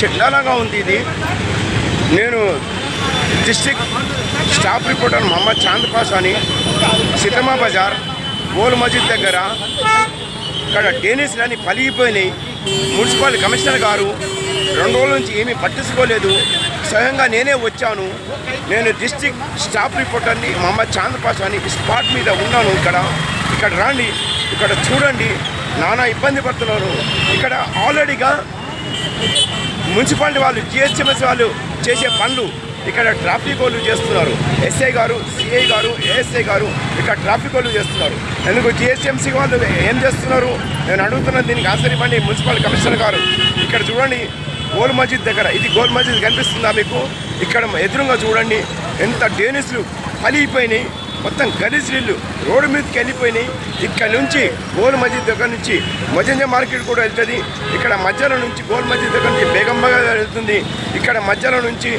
చెడ్డాలంగా ఉంది ఇది. నేను district staff reporter Mohammed Chand పాసాని సితమా బజార్ గోల్ మస్జిద్ దగ్గర ఇక్కడ డేనిస్ అని పలిగిపోయినాయి. మున్సిపల్ కమిషనర్ గారు రెండు రోజుల నుంచి ఏమీ పట్టించుకోలేదు. స్వయంగా నేనే వచ్చాను. నేను డిస్టిక్ స్టాఫ్ రిపోర్టర్ని మహమ్మద్ చాంద్ పాసాని స్పాట్ మీద ఉన్నాను ఇక్కడ. ఇక్కడ రండి ఇక్కడ చూడండి. నానా ఇబ్బంది పడుతున్నారు. ఇక్కడ ఆల్రెడీగా మున్సిపాలిటీ వాళ్ళు జిహెచ్ఎంఎస్ వాళ్ళు చేసే పనులు ఇక్కడ ట్రాఫిక్ వాళ్ళు చేస్తున్నారు. ఎస్ఐ గారు సిఐ గారు ఏఎస్ఐ గారు ఇక్కడ ట్రాఫిక్ వాళ్ళు చేస్తున్నారు. ఎందుకు జిహెచ్ఎంసీ వాళ్ళు ఏం చేస్తున్నారు? నేను అడుగుతున్నాను దీనికి ఆన్సర్ ఇవ్వండి. మున్సిపల్ కమిషనర్ గారు ఇక్కడ చూడండి గోల్ మస్జిద్ దగ్గర ఇది గోల్ మస్జిద్ కనిపిస్తుందా మీకు? ఇక్కడ ఎదురుగా చూడండి ఎంత డేనిస్లు పలిగిపోయినాయి. మొత్తం గలీజ్లీళ్ళు రోడ్డు మీదకి వెళ్ళిపోయినాయి. ఇక్కడ నుంచి గోల్ మస్జిద్ దగ్గర నుంచి మజంజ మార్కెట్ కూడా వెళ్తుంది. ఇక్కడ మధ్యలో నుంచి గోల్ మస్జిద్ దగ్గర నుంచి బేగంబగా వెళ్తుంది. ఇక్కడ మధ్యలో నుంచి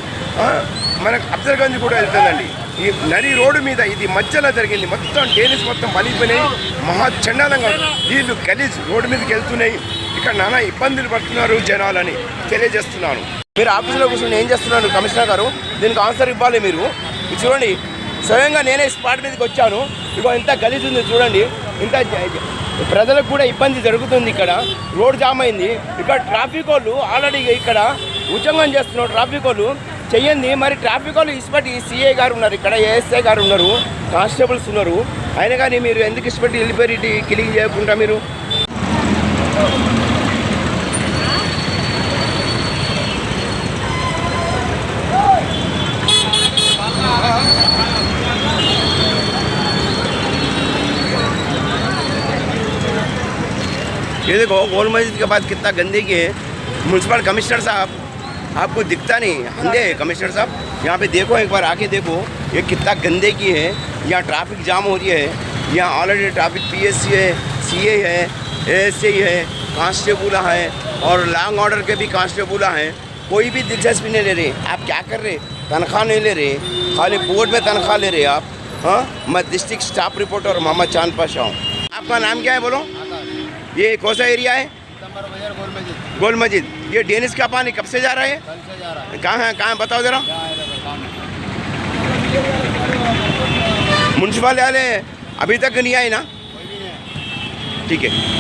మనకు అఫ్జల్గంజ్ కూడా వెళ్తుందండి. ఈ నడి రోడ్డు మీద ఇది మధ్యలో జరిగింది. మొత్తం డేనిస్ మొత్తం పలిపోయినాయి మహా చండాలంగా వీళ్ళు గలీజ్ రోడ్డు మీదకి వెళ్తున్నాయి. ఇక్కడ నానా ఇబ్బందులు పడుతున్నారు జనాలని తెలియజేస్తున్నాను. మీరు ఆఫీసులో కూర్చొని ఏం చేస్తున్నారు కమిషనర్ గారు? దీనికి ఆన్సర్ ఇవ్వాలి మీరు. చూడండి. స్వయంగా నేనే స్పాట్ మీదకి వచ్చాను. ఇగో ఇంత గలీజ్ ఉంది చూడండి. ఇంత ప్రజలకు కూడా ఇబ్బంది జరుగుతుంది ఇక్కడ. రోడ్ జామ్ అయింది. ఇక్కడ ట్రాఫిక్ వాళ్ళు ఆల్రెడీ ఇక్కడ ఉద్యమం చేస్తున్నారు ట్రాఫిక్ వాళ్ళు. చెయ్యండి. మరి ట్రాఫిక్ వాళ్ళు ఇష్టపడి సీఏ గారు ఉన్నారు. ఇక్కడ ఏఎస్ఐ గారు ఉన్నారు. కానిస్టేబుల్స్ ఉన్నారు. అయినా కానీ మీరు ఎందుకు ఇష్టపడి వెళ్ళిపోయి ఇటు కిలింగ్ చేయకుండా మీరు? ये देखो, गोल मस्जिद के बाद कितना गंदगी है। म्यूनसिपल कमिश्नर साहब, आपको दिखता नहीं। अंधे है कमिश्नर साहब, यहाँ पे देखो, एक बार आके देखो, ये कितना गंदगी है। यहाँ ट्रैफ़िक जाम हो रही है। यहाँ ऑलरेडी ट्रैफ़िक पीएससी है सीए है एएससी है कांस्टेबुल है, और लॉन्ग ऑर्डर के भी कांस्टेबुल हैं। कोई भी दिलचस्पी नहीं ले रहे। आप क्या कर रहे? तनख्वाह नहीं ले रहे। खाली बोर्ड में तनख्वाह ले रहे आप। हाँ? मैं डिस्ट्रिक्ट स्टाफ रिपोर्टर मोहम्मद चाँद पाशा हूँ। आपका नाम क्या है, बोलो? ये कौन सा एरिया है? गोल मस्जिद। ये डेनिस का पानी कब से जा रहा है? कल से जा रहा है। कहाँ है? कहाँ बताओ जरा। है म्यूनसिपल वाले अभी तक नहीं आए ना? ठीक है।